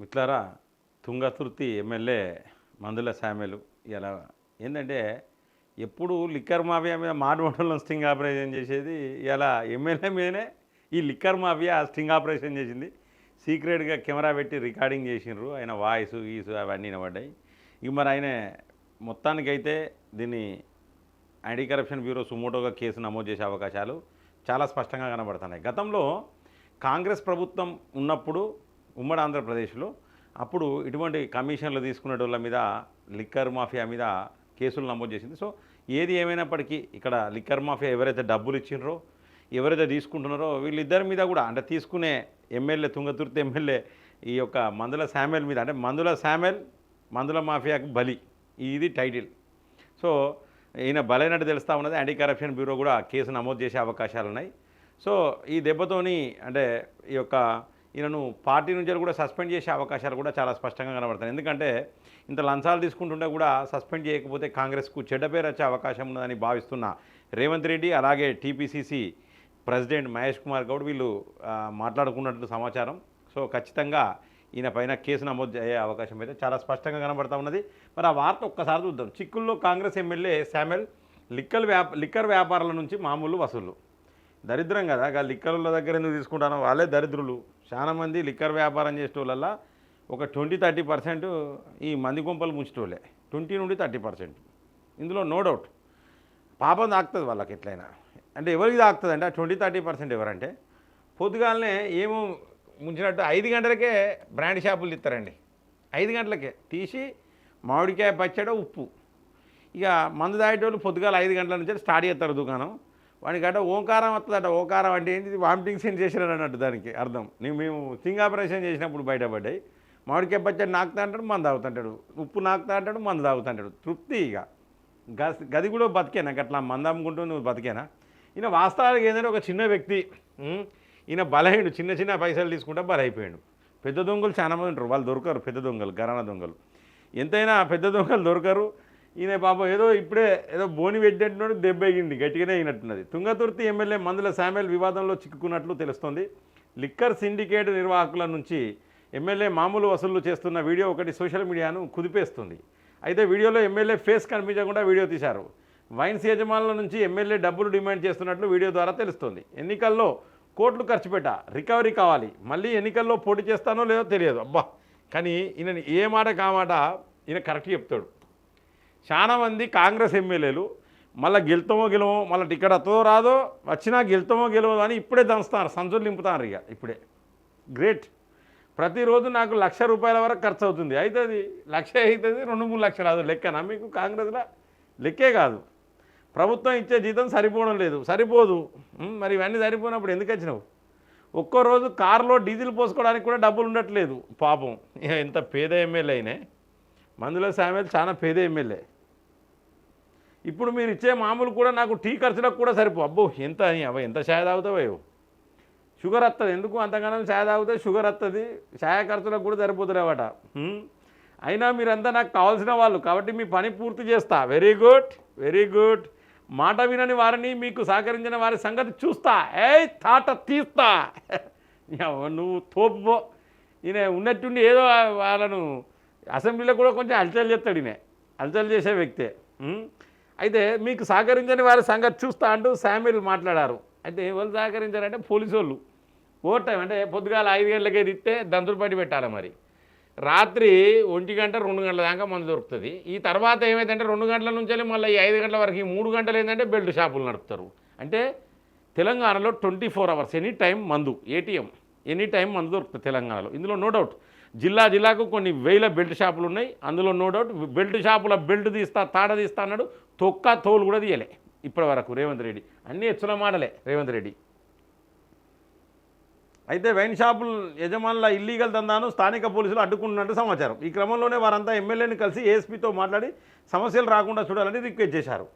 మిత్లారా Thungathurthi MLA మందుల సామెలు ఇలా ఏంటంటే ఎప్పుడు లిక్కర్ మాఫియా మీద మాడమండలం స్టింగ్ ఆపరేషన్ చేసేది ఇలా ఎమ్మెల్యే మీదనే ఈ లిక్కర్ మాఫియా స్టింగ్ ఆపరేషన్ చేసింది. సీక్రెట్గా కెమెరా పెట్టి రికార్డింగ్ చేసిండ్రు. ఆయన వాయిస్ గీసు అవన్నీ వినబడ్డాయి. ఇక మరి ఆయన మొత్తానికైతే దీన్ని యాంటీ కరప్షన్ బ్యూరో సుమోటోగా కేసు నమోదు చేసే అవకాశాలు చాలా స్పష్టంగా కనబడుతున్నాయి. గతంలో కాంగ్రెస్ ప్రభుత్వం ఉన్నప్పుడు ఉమ్మడి ఆంధ్రప్రదేశ్లో అప్పుడు ఇటువంటి కమిషన్లు తీసుకునే వాళ్ళ మీద లిక్కర్ మాఫియా మీద కేసులు నమోదు చేసింది. సో ఏది ఏమైనప్పటికీ ఇక్కడ లిక్కర్ మాఫియా ఎవరైతే డబ్బులు ఇచ్చిండ్రో ఎవరైతే తీసుకుంటున్నారో వీళ్ళిద్దరి మీద కూడా అంటే తీసుకునే ఎమ్మెల్యే తుంగతుర్తి ఎమ్మెల్యే ఈ యొక్క మందుల శామెల్ మీద అంటే మందుల శామెల్ మందుల మాఫియాకు బలి. ఇది టైటిల్. సో ఈయన బలైనట్టు తెలుస్తూ ఉన్నది. యాంటీ కరప్షన్ బ్యూరో కూడా కేసు నమోదు చేసే అవకాశాలు ఉన్నాయి సో ఈ దెబ్బతోని అంటే ఈ యొక్క ఈయనను పార్టీ నుంచి కూడా సస్పెండ్ చేసే అవకాశాలు కూడా చాలా స్పష్టంగా కనబడతాయి. ఎందుకంటే ఇంత లంచాలు తీసుకుంటుంటే కూడా సస్పెండ్ చేయకపోతే కాంగ్రెస్కు చెడ్డ పేరు వచ్చే అవకాశం ఉన్నదని భావిస్తున్న రేవంత్ రెడ్డి అలాగే టీపీసీసీ ప్రెసిడెంట్ మహేష్ కుమార్ గౌడ్ వీళ్ళు మాట్లాడుకున్నట్టు సమాచారం. సో ఖచ్చితంగా ఈయన పైన కేసు నమోదు అయ్యే అవకాశం అయితే చాలా స్పష్టంగా కనబడతా ఉన్నది. మరి ఆ వార్త ఒక్కసారి చూద్దాం. చిక్కుల్లో కాంగ్రెస్ ఎమ్మెల్యే శామెల్ లిక్కర్ వ్యాప లిక్కర్ వ్యాపారాల నుంచి మామూలు వసూలు దరిద్రం కదా లిక్కర్ల దగ్గర ఎందుకు తీసుకుంటానో? వాళ్ళే దరిద్రులు. చాలా మంది లిక్కర్ వ్యాపారం చేసేటోళ్ళల్లో ఒక ట్వంటీ థర్టీ పర్సెంట్ ఈ మంది కొంపలు ముంచేటోళ్ళే. ట్వంటీ నుండి థర్టీ పర్సెంట్. ఇందులో నో డౌట్. పాపం తాకుతుంది వాళ్ళకి ఎట్లయినా. అంటే ఎవరికి తాకుతుంది అంటే ట్వంటీ థర్టీ పర్సెంట్ ఎవరంటే పొద్దుగాలనే ఏమో ముంచినట్టు ఐదు గంటలకే బ్రాండ్ షాపులు ఇస్తారండి ఐదు గంటలకే తీసి మామిడికాయ పచ్చడి ఉప్పు. ఇక మందు తాగేటోళ్ళు పొద్దుగాల ఐదు గంటల నుంచి స్టార్ట్ చేస్తారు దుకాణం. వాడికంటే ఓంకారం వస్తుందట ఓంకారం అంటే ఏంటి వామిటింగ్ సెన్సేషన్ అన్నట్టు దానికి అర్థం. నేను మేము సింగ్ ఆపరేషన్ చేసినప్పుడు బయటపడ్డాయి. మామిడికాయ పచ్చడి నాకుతా అంటాడు మందు తాగుతుంటాడు. ఉప్పు నాకుతా అంటాడు మందు తాగుతుంటాడు తృప్తి ఇక. గది కూడా బతికేనా? అట్లా మందు అమ్ముకుంటూ నువ్వు బతికేనా? ఈయన వాస్తవానికి ఏంటంటే ఒక చిన్న వ్యక్తి ఈయన బలహీనుడు చిన్న చిన్న పైసలు తీసుకుంటే బలైపోయాడు. పెద్ద దొంగలు చాలా మంది ఉంటారు. వాళ్ళు దొరకరు పెద్ద దొంగలు గరాణ దొంగలు. ఎంతైనా పెద్ద దొంగలు దొరకరు. ఈయన పాపం ఏదో ఇప్పుడే ఏదో బోని పెట్టినట్టు దెబ్బ ఎగింది గట్టిగానే అయినట్టున్నది. తుంగతుర్తి ఎమ్మెల్యే మందుల శామ్యుల్ వివాదంలో చిక్కుకున్నట్లు తెలుస్తోంది. లిక్కర్ సిండికేట్ నిర్వాహకుల నుంచి ఎమ్మెల్యే మామూలు వసూళ్ళు చేస్తున్న వీడియో ఒకటి సోషల్ మీడియాను కుదిపేస్తుంది. అయితే వీడియోలో ఎమ్మెల్యే ఫేస్ కనిపించకుండా వీడియో తీశారు. వైన్స్ యజమానుల నుంచి ఎమ్మెల్యే డబ్బులు డిమాండ్ చేస్తున్నట్లు వీడియో ద్వారా తెలుస్తుంది. ఎన్నికల్లో కోట్లు ఖర్చు పెట్ట రికవరీ కావాలి. మళ్ళీ ఎన్నికల్లో పోటీ చేస్తానో లేదో తెలియదు. అబ్బా! కానీ ఈయన ఏ మాట కామాట ఈయన కరెక్ట్ చెప్తాడు. చాలామంది కాంగ్రెస్ ఎమ్మెల్యేలు మళ్ళీ గెలుతామో గెలవో మళ్ళీ టికెట్ వస్తుందో రాదో వచ్చినా గెలుతామో గెలవదో అని ఇప్పుడే దంచుతారు సంచులు నింపుతారు ఇక ఇప్పుడే. గ్రేట్ ప్రతిరోజు నాకు లక్ష రూపాయల వరకు ఖర్చు అవుతుంది. అవుతుంది లక్ష అవుతుంది రెండు మూడు లక్షలు అది లెక్కనా? మీకు కాంగ్రెస్లో లెక్కే కాదు. ప్రభుత్వం ఇచ్చే జీతం సరిపోవడం లేదు. సరిపోదు. మరి ఇవన్నీ సరిపోయినప్పుడు ఎందుకు వచ్చినావు? ఒక్కో రోజు కారులో డీజిల్ పోసుకోవడానికి కూడా డబ్బులు ఉండట్లేదు. పాపం. ఎంత పేద ఎమ్మెల్యే అయినా. మందుల సామెల్ చాలా పేద ఎమ్మెల్యే. ఇప్పుడు మీరు ఇచ్చే మామూలు కూడా నాకు టీ ఖర్చులకు కూడా సరిపో. అబ్బో ఎంత అవి ఎంత ఛాయ్ తాగుతావో షుగర్ వస్తుంది ఎందుకు అంతగానం ఛాయ్ తాగితే షుగర్ వస్తుంది ఛాయ్ ఖర్చులకు కూడా సరిపోతులేవట. అయినా మీరంతా నాకు కావాల్సిన వాళ్ళు. కాబట్టి మీ పని పూర్తి చేస్తా. వెరీ గుడ్ వెరీ గుడ్ మాట వినని వారిని మీకు సహకరించిన వారి సంగతి చూస్తా. ఏ తాట తీస్తా. నువ్వు తోపు ఈయన ఉన్నట్టుండి ఏదో వాళ్ళను అసెంబ్లీలో కూడా కొంచెం అలచల్ చేస్తాడు ఈయన. అలచల్ చేసే వ్యక్తే. అయితే మీకు సహకరించని వారి సంగతి చూస్తా అంటూ శామ్యుల్ మాట్లాడారు. అయితే ఎవరు సహకరించారంటే పోలీసు వాళ్ళు ఓవర్ టైం అంటే పొద్దుగాల ఐదు గంటలకే తిస్తే దంతులు పట్టి పెట్టాలి మరి. రాత్రి ఒంటి గంట రెండు గంటల దాకా మందు దొరుకుతుంది. ఈ తర్వాత ఏమైందంటే రెండు గంటల నుంచి మళ్ళీ ఈ ఐదు గంటల వరకు ఈ మూడు గంటలు ఏంటంటే బెల్ట్ షాపులు నడుపుతారు. అంటే తెలంగాణలో twenty four hours any time మందు ఏటీఎం ఎనీ టైం మందు దొరుకుతుంది తెలంగాణలో. ఇందులో నో డౌట్. జిల్లా జిల్లాకు కొన్ని వేల బెల్ట్ షాపులు ఉన్నాయి. అందులో నో డౌట్ బెల్ట్ షాపుల బెల్ట్ తీస్తా తాడ తీస్తా అన్నాడు. తొక్క తోలు కూడా తీయలే. ఇప్పటి వరకు రేవంత్ రెడ్డి. అన్నీ ఎచ్చుల మాటలే రేవంత్ రెడ్డి. అయితే వైన్ షాపుల యజమానుల ఇల్లీగల్ దందాను స్థానిక పోలీసులు అడ్డుకుంటున్నట్టు సమాచారం. ఈ క్రమంలోనే వారంతా ఎమ్మెల్యేని కలిసి ఏఎస్పీతో మాట్లాడి సమస్యలు రాకుండా చూడాలని రిక్వెస్ట్ చేశారు.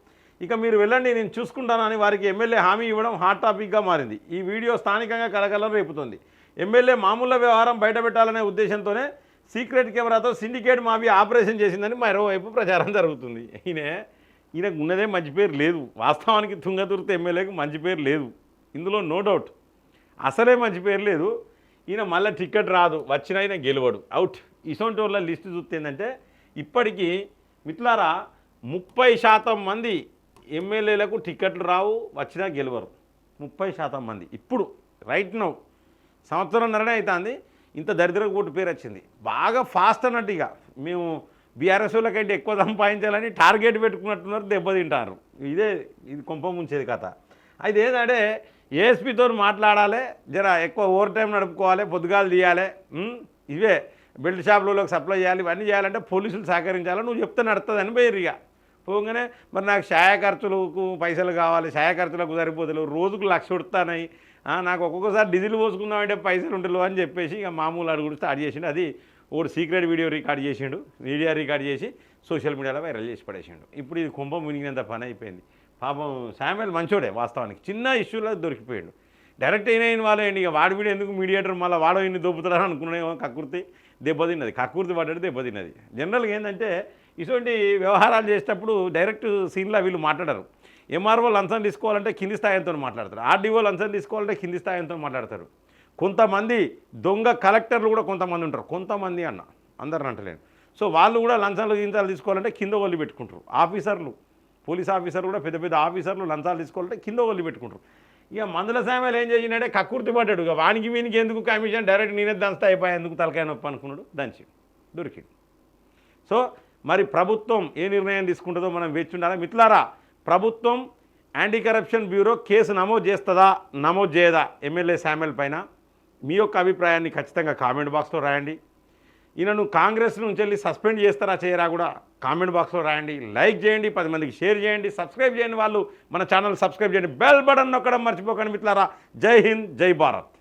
ఇక మీరు వెళ్ళండి నేను చూసుకుంటానని వారికి ఎమ్మెల్యే హామీ ఇవ్వడం హాట్ టాపిక్గా మారింది. ఈ వీడియో స్థానికంగా కలకలం రేపుతుంది. ఎమ్మెల్యే మామూలు వ్యవహారం బయటపెట్టాలనే ఉద్దేశంతోనే సీక్రెట్ కెమెరాతో సిండికేట్ మాఫీ ఆపరేషన్ చేసిందని మరోవైపు ప్రచారం జరుగుతుంది. ఈయనే ఈయనకు ఉన్నదే మంచి పేరు లేదు. వాస్తవానికి తుంగతుర్తి ఎమ్మెల్యేకి మంచి పేరు లేదు. ఇందులో నో డౌట్ అసలే మంచి పేరు లేదు. ఈయన మళ్ళీ టికెట్ రాదు. వచ్చిన ఆయన గెలవడు. అవుట్ ఇసోంటి వాళ్ళ లిస్ట్ చూస్తే ఏంటంటే ఇప్పటికీ మిట్లారా ముప్పై శాతం మంది ఎమ్మెల్యేలకు టికెట్లు రావు వచ్చినా గెలవరు. ముప్పై శాతం మంది. ఇప్పుడు రైట్ నౌ సంవత్సరం సంవత్సరంన్నరనే అవుతుంది ఇంత దరిద్ర కోటి పేరు వచ్చింది. బాగా ఫాస్ట్ అన్నట్టు ఇక. మేము బీఆర్ఎస్ వాళ్ళకంటే ఎక్కువ సంపాదించాలని టార్గెట్ పెట్టుకున్నట్టున్నారు దెబ్బతింటారు ఇదే ఇది కొంప ముంచేది కథ. అయితే ఏంటంటే ఏఎస్పీతో మాట్లాడాలి జర ఎక్కువ ఓవర్ టైం నడుపుకోవాలి పొద్దుగాలు తీయాలి ఇవే బెల్ట్ షాపులలోకి సప్లై చేయాలి ఇవన్నీ చేయాలంటే పోలీసులు సహకరించాలి నువ్వు చెప్తే నడుతుందని పోయారు ఇక. పోగానే మరి నాకు ఛాయా ఖర్చులకు పైసలు కావాలి ఛాయా ఖర్చులకు సరిపోతలేవు రోజుకు లక్ష ఉడతానాయి నాకు ఒక్కొక్కసారి డీజిల్ పోసుకుందామంటే పైసలు ఉండలేవు అని చెప్పేసి ఇక మామూలు అడుగుడు స్టార్ట్ చేసిండు. అది ఒకడు సీక్రెట్ వీడియో రికార్డ్ చేసిండు మీడియా రికార్డ్ చేసి సోషల్ మీడియాలో వైరల్ చేసి పడేసిండు. ఇప్పుడు ఇది కుంభం మునిగినంత పని అయిపోయింది. పాపం శామ్యుల్ మంచోడే వాస్తవానికి. చిన్న ఇష్యూలో దొరికిపోయాడు. డైరెక్ట్ అయిన అయిన వాళ్ళు ఇక వాడి వీడు ఎందుకు మీడియేటర్ మళ్ళీ వాడో ఇన్ని దొబ్బుతారని అనుకున్నాయేమో కక్కుర్తి దెబ్బతిన్నది కక్కుర్తి పడ్డాడు దెబ్బతిన్నది జనరల్గా ఏంటంటే ఇటువంటి వ్యవహారాలు చేసేటప్పుడు డైరెక్ట్ సీన్లో వీళ్ళు మాట్లాడరు. ఎంఆర్ఓ లంచం తీసుకోవాలంటే కింది స్థాయితో మాట్లాడతారు. ఆర్డీఓ లంచం తీసుకోవాలంటే కింది స్థాయితో మాట్లాడతారు. కొంతమంది దొంగ కలెక్టర్లు కూడా కొంతమంది ఉంటారు. కొంతమంది అన్న అందరిని అంటలేను. సో వాళ్ళు కూడా లంచాలు గించాలు తీసుకోవాలంటే కింద ఒళ్ళు పెట్టుకుంటారు. ఆఫీసర్లు పోలీస్ ఆఫీసర్లు కూడా పెద్ద పెద్ద ఆఫీసర్లు లంచాలు తీసుకోవాలంటే కింద ఒళ్ళు పెట్టుకుంటారు. ఇక మందుల సామాన్లు ఏం చేసినాడే కక్కుర్తి పడ్డాడు. ఇక వానికి వీనికి ఎందుకు కమిషన్? డైరెక్ట్ నేనే దంచుతా అయిపోయా. ఎందుకు తలకాయ నొప్పి అనుకున్నాడు? దంచి దొరికింది సో మరి ప్రభుత్వం ఏ నిర్ణయం తీసుకుంటుందో మనం వేచి ఉండాలి? మిత్రులారా ప్రభుత్వం యాంటీ కరప్షన్ బ్యూరో కేసు నమోదు చేస్తుందా? నమోదు చేయదా? ఎమ్మెల్యే శామ్యుల్ పైన? మీ యొక్క అభిప్రాయాన్ని ఖచ్చితంగా కామెంట్ బాక్స్లో రాయండి. ఈయనను కాంగ్రెస్ నుంచి వెళ్ళి సస్పెండ్ చేస్తారా చేయరా కూడా కామెంట్ బాక్స్లో రాయండి. లైక్ చేయండి పది మందికి షేర్ చేయండి సబ్స్క్రైబ్ చేయండి వాళ్ళు మన ఛానల్ సబ్స్క్రైబ్ చేయండి. బెల్ బటన్ నొక్కడం మర్చిపోకండి మిత్రులారా. జై హింద్ జై భారత్.